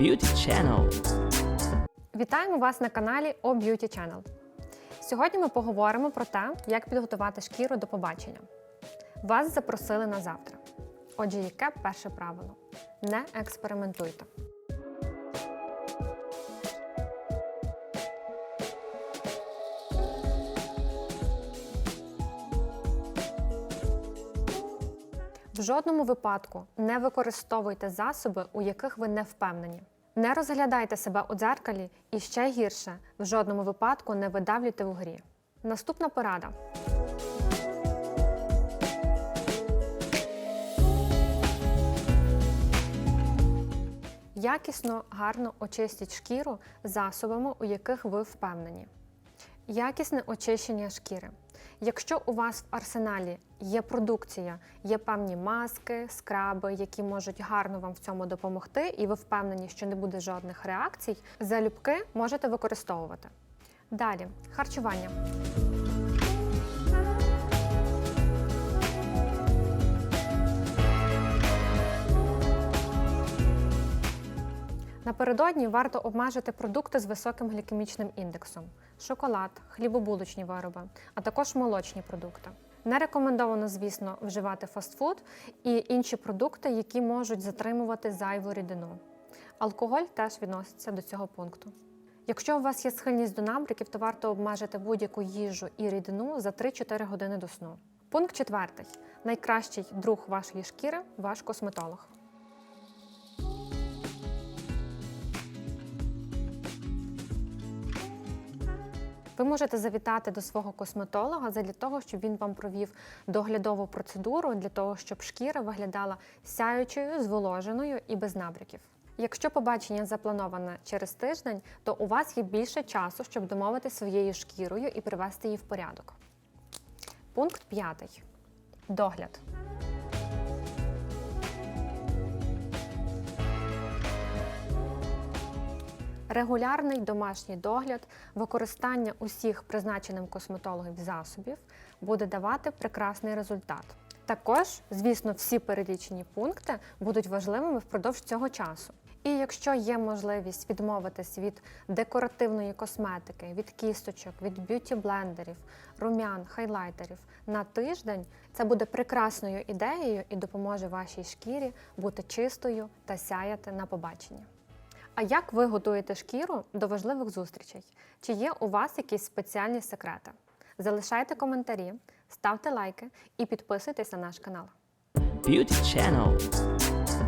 Beauty Channel. Вітаємо вас на каналі О Beauty Channel. Сьогодні ми поговоримо про те, як підготувати шкіру до побачення. Вас запросили на завтра. Отже, яке перше правило? Не експериментуйте. В жодному випадку не використовуйте засоби, у яких ви не впевнені. Не розглядайте себе у дзеркалі і ще гірше, в жодному випадку не видавлюйте в грі. Наступна порада. Якісно, гарно очистіть шкіру засобами, у яких ви впевнені. Якісне очищення шкіри. Якщо у вас в арсеналі є продукція, є певні маски, скраби, які можуть гарно вам в цьому допомогти, і ви впевнені, що не буде жодних реакцій, залюбки можете використовувати. Далі харчування. Напередодні варто обмежити продукти з високим глікемічним індексом: шоколад, хлібобулочні вироби, а також молочні продукти. Не рекомендовано, звісно, вживати фастфуд і інші продукти, які можуть затримувати зайву рідину. Алкоголь теж відноситься до цього пункту. Якщо у вас є схильність до набриків, то варто обмежити будь-яку їжу і рідину за 3-4 години до сну. Пункт четвертий. Найкращий друг вашої шкіри ваш косметолог. Ви можете завітати до свого косметолога для того, щоб він вам провів доглядову процедуру для того, щоб шкіра виглядала сяючою, зволоженою і без набряків. Якщо побачення заплановане через тиждень, то у вас є більше часу, щоб домовити своєю шкірою і привести її в порядок. Пункт п'ятий. Догляд. Регулярний домашній догляд, використання усіх призначеним косметологом засобів буде давати прекрасний результат. Також, звісно, всі перелічені пункти будуть важливими впродовж цього часу. І якщо є можливість відмовитись від декоративної косметики, від кісточок, від б'юті-блендерів, румян, хайлайтерів на тиждень, це буде прекрасною ідеєю і допоможе вашій шкірі бути чистою та сяяти на побачення. А як ви готуєте шкіру до важливих зустрічей? Чи є у вас якісь спеціальні секрети? Залишайте коментарі, ставте лайки і підписуйтесь на наш канал. Beauty Channel.